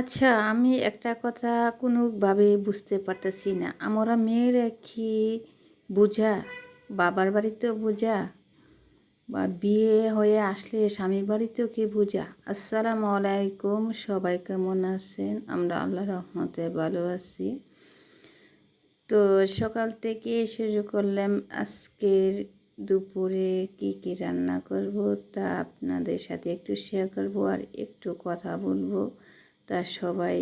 আচ্ছা আমি একটা কথা কোনোভাবে বুঝতে পারতেছি না। আমরা মেয়েরা কি বোঝা? বাবার বাড়িতেও বোঝা? বা বিয়ে হয়ে আসলে স্বামীর বাড়িতেও কি বোঝা? আসসালামু আলাইকুম, সবাই কেমন আছেন? আমরা আল্লাহ রহমতে ভালো আছি। তো সকাল থেকে শুরু করলাম, আজকের দুপুরে কি কি রান্না করব তা আপনাদের সাথে একটু শেয়ার করব আর একটু কথা বলব। তা সবাই,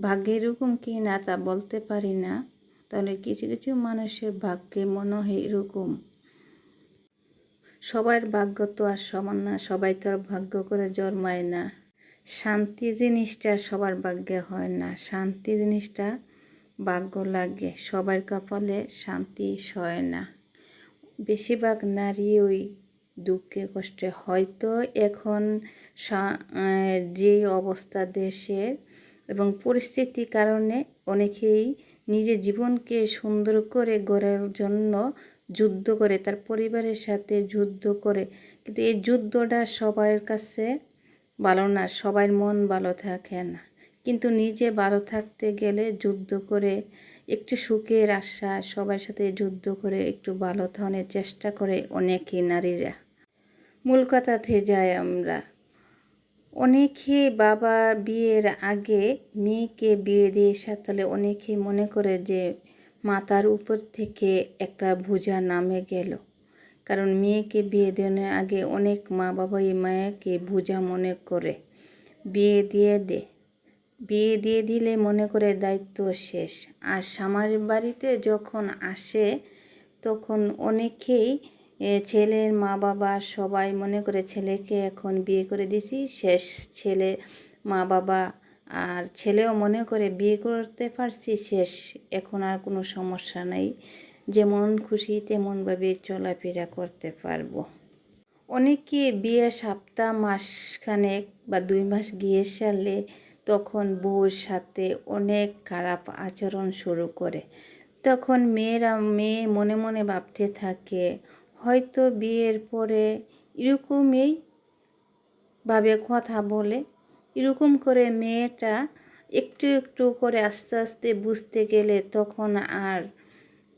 ভাগ্যে এরকম কি না তা বলতে পারি না। তাহলে কিছু কিছু মানুষের ভাগ্যে মনে হয় এরকম। সবার ভাগ্য তো আর সমান না, সবাই তো আর ভাগ্য করে জন্মায় না। শান্তি জিনিসটা সবার ভাগ্যে হয় না। শান্তি জিনিসটা ভাগ্য লাগে, সবার কপালে শান্তি হয় না। বেশিরভাগ নারী ওই দুঃখে কষ্টে। হয়তো এখন যে অবস্থা দেশের এবং পরিস্থিতির কারণে অনেকেই নিজের জীবনকে সুন্দর করে গড়ার জন্য যুদ্ধ করে, তার পরিবারের সাথে যুদ্ধ করে। কিন্তু এই যুদ্ধটা সবার কাছে ভালো না, সবার মন ভালো থাকে না। কিন্তু নিজে ভালো থাকতে গেলে যুদ্ধ করে একটু সুখের আশা, সবার সাথে যুদ্ধ করে একটু ভালো থাকার চেষ্টা করে অনেকে নারীরা। মূল কথাতে যাই আমরা। অনেকে বাবা বিয়ের আগে মেয়েকে বিয়ে দিয়ে সাতালে অনেকে মনে করে যে মাতার উপর থেকে একটা ভুজা নামে গেল। কারণ মেয়েকে বিয়ে দেওয়ার আগে অনেক মা বাবা এই মায়াকে ভুজা মনে করে, বিয়ে দিয়ে দে। বিয়ে দিয়ে দিলে মনে করে দায়িত্ব শেষ। আর সামার বাড়িতে যখন আসে, তখন অনেকেই ছেলের মা বাবা সবাই মনে করে ছেলেকে এখন বিয়ে করে দিছি, শেষ ছেলে মা বাবা আর ছেলেও মনে করে বিয়ে করতে পারছি, শেষ। এখন আর কোনো সমস্যা নেই। যেমন খুশি তেমনভাবে চলাফেরা করতে পারব। অনেকে বিয়ে সপ্তাহ, মাসখানেক বা দুই মাস গিয়ে সারলে তখন বউর সাথে অনেক খারাপ আচরণ শুরু করে। তখন মেয়েরা, মেয়ে মনে মনে ভাবতে থাকে হয়তো বিয়ের পরে এরকমই ভাবে কথা বলে। এরকম করে মেয়েটা একটু একটু করে আস্তে আস্তে বুঝতে গেলে তখন আর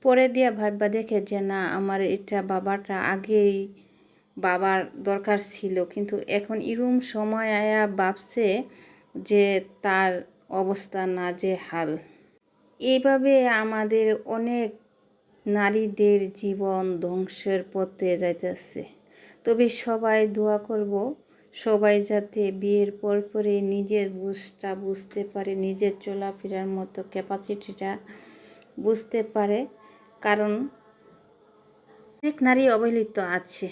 পরে দিয়া ভাববা দেখে যে, না, আমার এটা বাবাটা আগেই বাবার দরকার ছিল। কিন্তু এখন এরম সময় আয়া ভাবছে যে, তার অবস্থা না যে হাল। এইভাবে আমাদের অনেক নারীদের জীবন ধ্বংসের পথে যাইতেছে। তবে সবাই দোয়া করব, সবাই যাতে বিয়ের পর পরে নিজের বুঝটা বুঝতে পারে, নিজের চলাফেরার মতো ক্যাপাসিটিটা বুঝতে পারে। কারণ অনেক নারী অবহেলিত আছে।